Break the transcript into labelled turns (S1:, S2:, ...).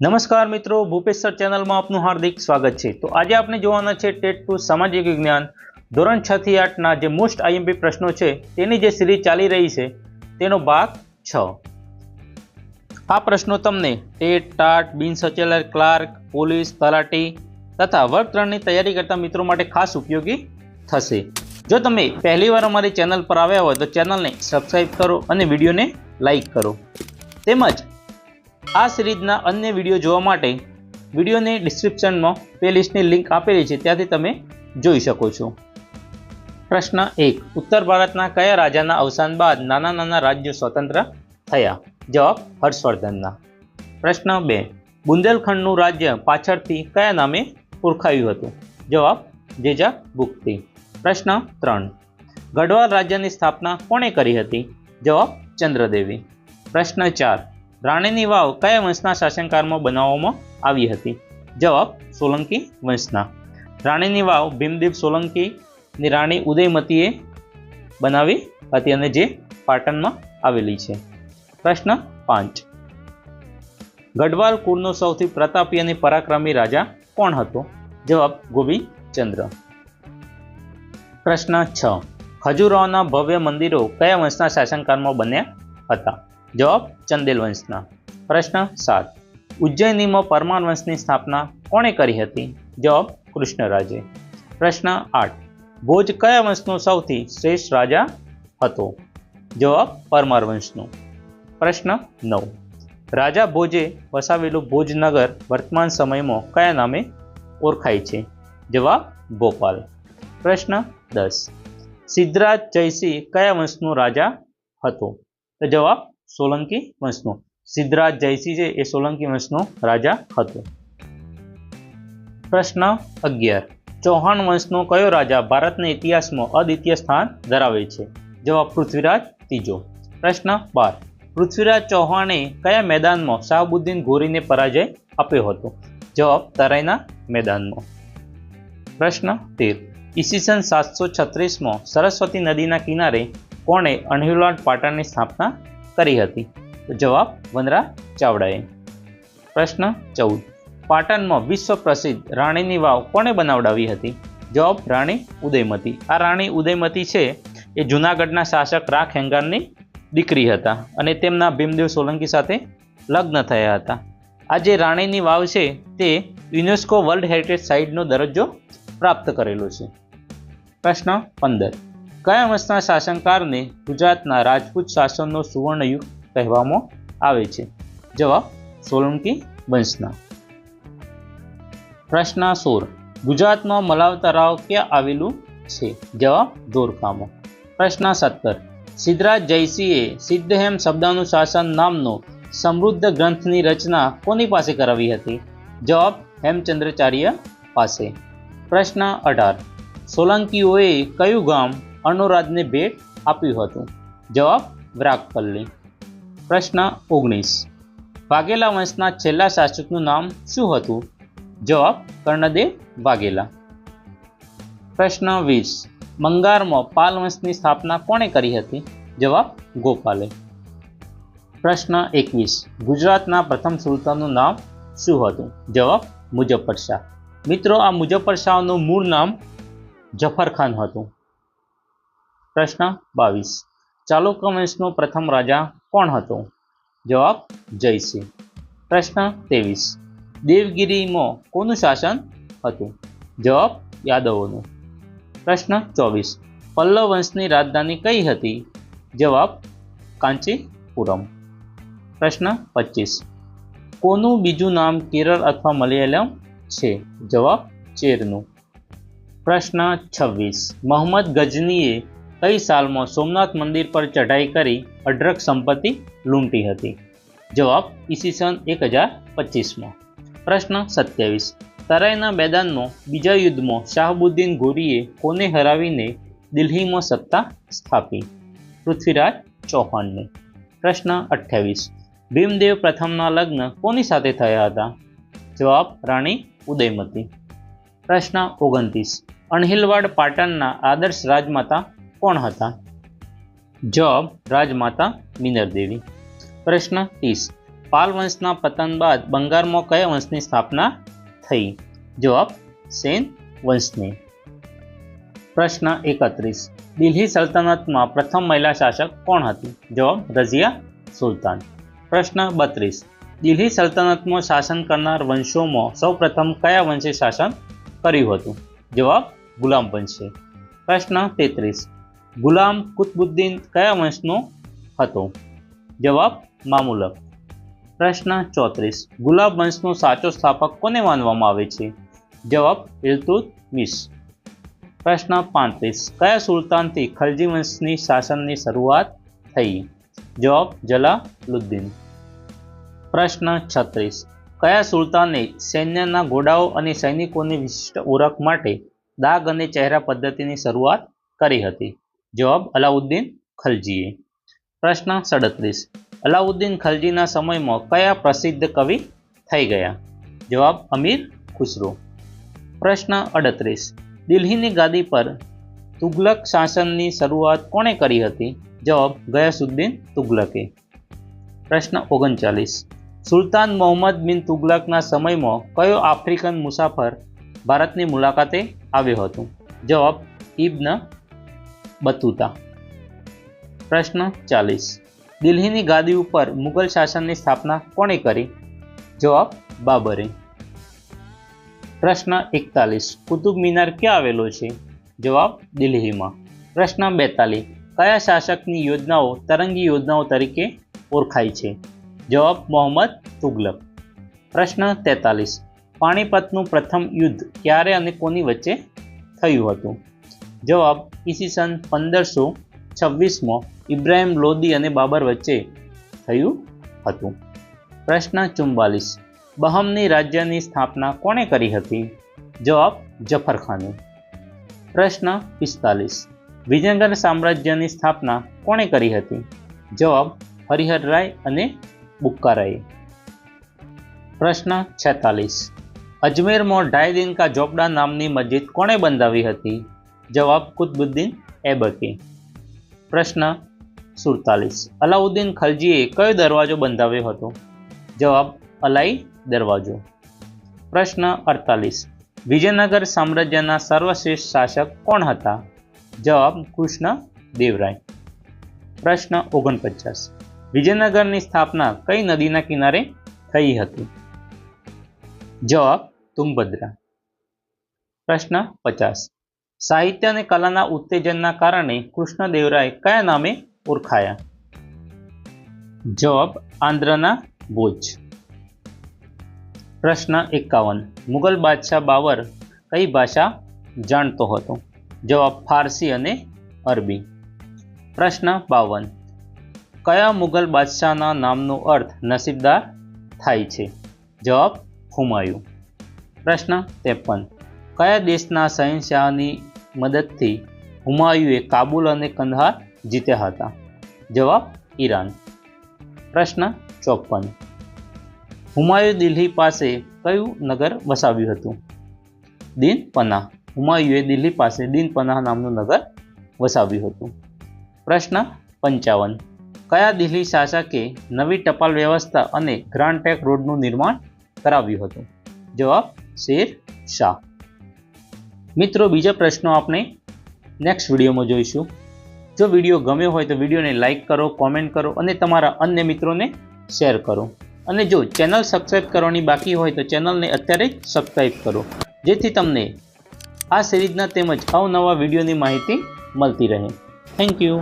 S1: નમસ્કાર મિત્રો, ભૂપેશ સર ચેનલમાં આપનું હાર્દિક સ્વાગત છે. તો આજે આપણે જોવાના છે ટેટ ટુ સામાજિક વિજ્ઞાન, ધોરણ છ થી આઠના જે મોસ્ટ આઈએમપી પ્રશ્નો છે, તેની જે સિરીઝ ચાલી રહી છે, તેનો ભાગ છ. આ પ્રશ્નો તમને ટેટ, ટાટ, બિન સચેલર ક્લાર્ક, પોલીસ, તલાટી તથા વર્ગ ત્રણની તૈયારી કરતા મિત્રો માટે ખાસ ઉપયોગી થશે. જો તમે પહેલીવાર અમારી ચેનલ પર આવ્યા હોય તો ચેનલને સબસ્ક્રાઈબ કરો અને વિડીયોને લાઈક કરો. તેમજ આ સિરીઝના અન્ય વીડિયો જોવા માટે વિડીયોની ડિસ્ક્રિપ્શનમાં પ્લેલિસ્ટની લિંક આપેલી છે, ત્યાંથી તમે જોઈ શકો છો. પ્રશ્ન એક, ઉત્તર ભારતના કયા રાજાના અવસાન બાદ નાના નાના રાજ્યો સ્વતંત્ર થયા? જવાબ, હર્ષવર્ધનના. પ્રશ્ન બે, બુંદેલખંડનું રાજ્ય પાછળથી કયા નામે ઓળખાયું હતું? જવાબ જેજા ગુપ્તી પ્રશ્ન ત્રણ, ગઢવાલ રાજ્યની સ્થાપના કોણે કરી હતી? જવાબ, ચંદ્રદેવી. પ્રશ્ન ચાર રાણીની વાવ કયા વંશના શાસનકાળમાં બનાવવામાં આવી હતી? જવાબ, સોલંકી વંશના. રાણીની વાવ ભીમદેવ સોલંકીની રાણી ઉદયમતીએ બનાવી હતી અને જે પાટણમાં આવેલી છે. પ્રશ્ન પાંચ. ગઢવાલ કુળનો સૌથી પ્રતાપી અને પરાક્રમી રાજા કોણ હતો? જવાબ ગોવિંદચંદ્ર પ્રશ્ન છ. ખજુરાહોના ભવ્ય મંદિરો કયા વંશના શાસનકાળમાં બન્યા હતા? જવાબ ચંદેલ વંશના. પ્રશ્ન સાત. ઉજ્જૈનીમાં પરમાર વંશની સ્થાપના કોણે કરી હતી? જવાબ કૃષ્ણરાજે. પ્રશ્ન આઠ. ભોજ કયા વંશનો સૌથી શ્રેષ્ઠ રાજા હતો? જવાબ પરમાર વંશનો. પ્રશ્ન નવ. રાજા ભોજે વસાવેલું ભોજનગર વર્તમાન સમયમાં કયા નામે ઓળખાય છે? જવાબ ભોપાલ. પ્રશ્ન દસ. સિદ્ધરાજ જયસિંહ કયા વંશનો રાજા હતો? તો જવાબ સોલંકી વંશનો. સિદ્ધરાજ જયસિંહ છે એ સોલંકી વંશનો રાજા હતો. પ્રશ્ન અગિયાર. ચૌહાણ વંશનો કયો રાજા ભારતના ઇતિહાસમાં અદ્વિતીય સ્થાન ધરાવે છે? જવાબ પૃથ્વીરાજ ત્રીજો. પ્રશ્ન બાર. પૃથ્વીરાજ ચૌહાણે કયા મેદાનમાં શાહબુદ્દીન ઘોરીને પરાજય આપ્યો હતો? જવાબ તરાઈના મેદાનમાં. પ્રશ્ન તેર. ઈસવીસન સાતસો છત્રીસમાં સરસ્વતી નદીના કિનારે કોણે અણહિલવાડ પાટણની સ્થાપના કરી હતી. તો જવાબ વનરા ચાવડાએ. પ્રશ્ન ચૌદ. પાટણમાં વિશ્વ પ્રસિદ્ધ રાણીની વાવ કોણે બનાવડાવી હતી? જવાબ રાણી ઉદયમતી. આ રાણી ઉદયમતી છે, એ જૂનાગઢના શાસક રાખ હેંગારની દીકરી હતા અને તેમના ભીમદેવ સોલંકી સાથે લગ્ન થયા હતા. આ જે રાણીની વાવ છે, તે યુનેસ્કો વર્લ્ડ હેરિટેજ સાઇટનો દરજ્જો પ્રાપ્ત કરેલો છે. પ્રશ્ન પંદર. કયા વંશના શાસનકાળને ગુજરાતના રાજપૂત શાસનનો સુવર્ણયુગ કહેવામાં આવે છે. જવાબ સોલંકી વંશના. પ્રશ્ન સોળ. ગુજરાતમાં મલાવ તળાવ ક્યાં આવેલું છે? જવાબ ધોરકામાં પ્રશ્ન સત્તર. સિદ્ધરાજ જયસિંહે સિદ્ધહેમ શબ્દાનું શાસન નામનો સમૃદ્ધ ગ્રંથની રચના કોની પાસે કરાવી હતી? જવાબ હેમચંદ્રાચાર્ય પાસે. પ્રશ્ન અઢાર. સોલંકીઓએ કયું ગામ અનુરાધને ભેટ આપ્યું હતું. જવાબ વ્રાકપલ્લી પ્રશ્ન, ઓગણીસ. વાઘેલા વંશના છેલ્લા શાસકનું નામ શું હતું? જવાબ, કર્ણદેવ વાઘેલા. પ્રશ્ન, વીસ. બંગાળમાં પાલ વંશની સ્થાપના કોણે કરી હતી? જવાબ, ગોપાલે. પ્રશ્ન, એકવીસ. ગુજરાતના પ્રથમ સુલતાનનું નામ શું હતું? જવાબ મુજફ્ફર શાહ. મિત્રો, આ મુજફ્ફર શાહનું મૂળ નામ જફર ખાન હતું. પ્રશ્ન બાવીસ. ચાલુક્ય વંશનો પ્રથમ રાજા કોણ હતો? જવાબ જયસિંહ પ્રશ્ન ત્રેવીસ. દેવગીરીમાં કોનું શાસન હતું? જવાબ યાદવોનું. પ્રશ્ન ચોવીસ. પલ્લવ વંશની રાજધાની કઈ હતી? જવાબ કાંચીપુરમ. પ્રશ્ન પચીસ. કોનું બીજું નામ કેરળ અથવા મલયાલમ છે? જવાબ ચેરનું. પ્રશ્ન છવ્વીસ. મોહમ્મદ ગજનીએ કઈ સાલમાં સોમનાથ મંદિર પર ચઢાઈ કરી અઢળક સંપત્તિ લૂંટી હતી? જવાબ ઈસવીસન એક હજાર પચીસમાં. પ્રશ્ન સત્યાવીસ. તરાઈના મેદાનમાં બીજા યુદ્ધમાં શાહબુદ્દીન ઘોરીએ કોને હરાવીને દિલ્હીમાં સત્તા સ્થાપી? પૃથ્વીરાજ ચૌહાણને. પ્રશ્ન અઠ્યાવીસ. ભીમદેવ પ્રથમના લગ્ન કોની સાથે થયા હતા? જવાબ રાણી ઉદયમતી. પ્રશ્ન ઓગણત્રીસ. અણહિલવાડ પાટણના આદર્શ રાજમાતા કોણ હતા? જવાબ, રાજમાતા મિનરદેવી. પ્રશ્ન ત્રીસ. પાલ વંશના પતન બાદ બંગાળમાં કયા વંશની સ્થાપના થઈ? જવાબ, સેન વંશની. પ્રશ્ન એકત્રીસ. દિલ્હી સલ્તનતમાં પ્રથમ મહિલા શાસક કોણ હતી? જવાબ, રઝિયા સુલતાન. પ્રશ્ન બત્રીસ. દિલ્હી સલ્તનતમાં શાસન કરનાર વંશોમાં સૌપ્રથમ કયા વંશે શાસન કર્યું હતું? જવાબ, ગુલામ વંશે. પ્રશ્ન તેત્રીસ. ગુલામ કુતબુદ્દીન કયા વંશનો હતો? જવાબ, મામુલક. પ્રશ્ન ચોત્રીસ. ગુલાબ વંશનો સાચો સ્થાપક કોને માનવામાં આવે છે? જવાબ ઇલતુત મિસ. પ્રશ્ન પાંત્રીસ. કયા સુલતાનથી ખલજી વંશની શાસનની શરૂઆત થઈ? જવાબ, જલાલુદ્દીન. પ્રશ્ન છત્રીસ. કયા સુલતાને સૈન્યના ઘોડાઓ અને સૈનિકોની વિશિષ્ટ ઓળખ માટે દાગ અને ચહેરા પદ્ધતિની શરૂઆત કરી હતી? જવાબ અલાઉદ્દીન ખલજીએ. પ્રશ્ન સડત્રીસ. અલાઉદ્દીન ખલજીના સમયમાં કયા પ્રસિદ્ધ કવિ થઈ ગયા? જવાબ અમીર ખુસરો. પ્રશ્ન અડત્રીસ. દિલ્હીની ગાદી પર તુગલક શાસનની શરૂઆત કોણે કરી હતી? જવાબ ગયાસુદ્દીન તુગલકે. પ્રશ્ન ઓગણચાલીસ. સુલતાન મોહમ્મદ બિન તુગલકના સમયમાં કયો આફ્રિકન મુસાફર ભારતની મુલાકાતે આવ્યો હતો? જવાબ ઇબ્ન બતુતા. પ્રશ્ન ચાલીસ. દિલ્હીની ગાદી ઉપર મુગલ શાસનની સ્થાપના કોણે કરી? જવાબ બાબરે. પ્રશ્ન એકતાલીસ. કુતુબ મિનાર ક્યાં આવેલો છે? જવાબ દિલ્હીમાં. પ્રશ્ન બેતાલીસ. કયા શાસકની યોજનાઓ તરંગી યોજનાઓ તરીકે ઓળખાય છે? જવાબ મોહમ્મદ તુગલક. પ્રશ્ન તેતાલીસ. પાણીપતનું પ્રથમ યુદ્ધ ક્યારે અને કોની વચ્ચે થયું હતું? જવાબ ઈસવીસન પંદરસો છવ્વીસમાં ઇબ્રાહિમ લોદી અને બાબર વચ્ચે થયું હતું. પ્રશ્ન ચુમ્બાલીસ બહમની રાજ્યની સ્થાપના કોણે કરી હતી? જવાબ જફર ખાને. પ્રશ્ન પિસ્તાલીસ, વિજયનગર સામ્રાજ્યની સ્થાપના કોણે કરી હતી? જવાબ હરિહર રાય અને બુક્કારાએ. પ્રશ્ન છેતાલીસ, અજમેરમાં ઢાઈ દિન કા નામની મસ્જિદ કોણે બંધાવી હતી? જવાબ કુતબુદ્દીન એબકી. પ્રશ્ન સુડતાલીસ. અલાઉદ્દીન ખલજીએ કયો દરવાજો બંધાવ્યો હતો? જવાબ, અલાઈ દરવાજો. પ્રશ્ન અડતાલીસ. વિજયનગર સામ્રાજ્યના સર્વશ્રેષ્ઠ શાસક કોણ હતા? જવાબ, કૃષ્ણ દેવરાય. પ્રશ્ન ઓગણપચાસ. વિજયનગરની સ્થાપના કઈ નદીના કિનારે થઈ હતી? જવાબ તુંગભદ્રા પ્રશ્ન પચાસ. સાહિત્ય અને કલાના ઉત્તેજનના કારણે કૃષ્ણદેવરાય કયા નામે ઓળખાયા? જવાબ, આંધ્રના બોજ. પ્રશ્ન એકાવન. મુગલ બાદશાહ બાબર કઈ ભાષા જાણતો હતો? જવાબ, ફારસી અને અરબી. પ્રશ્ન બાવન. કયા મુગલ બાદશાહના નામનો અર્થ નસીબદાર થાય છે? જવાબ, હુમાયુ. પ્રશ્ન ત્રેપન. કયા દેશના શહેનશાહની મદદથી હુમાયુએ કાબુલ અને કંદહાર જીત્યા હતા? જવાબ, ઈરાન. પ્રશ્ન ચોપન હુમાયુ દિલ્હી પાસે કયું નગર વસાવ્યું હતું? દિન પના હુમાયુએ દિલ્હી પાસે દિન પનાહ નામનું નગર વસાવ્યું હતું. પ્રશ્ન, પંચાવન. કયા દિલ્હી શાસકે નવી ટપાલ વ્યવસ્થા અને ગ્રાન્ડ ટેક રોડનું નિર્માણ કરાવ્યું હતું? જવાબ, શેર શાહ. મિત્રો, બીજા પ્રશ્નો આપણે નેક્સ્ટ વિડીયોમાં જોઈશું. જો વીડિયો ગમ્યો હોય તો વિડીયોને લાઇક કરો કોમેન્ટ કરો અને તમારા અન્ય મિત્રોને શેર કરો. અને જો ચેનલ સબસ્ક્રાઈબ કરવાની બાકી હોય તો ચેનલને અત્યારે જ કરો. જેથી તમને આ સિરીઝના તેમજ અવનવા વિડીયોની માહિતી મળતી રહે. Thank you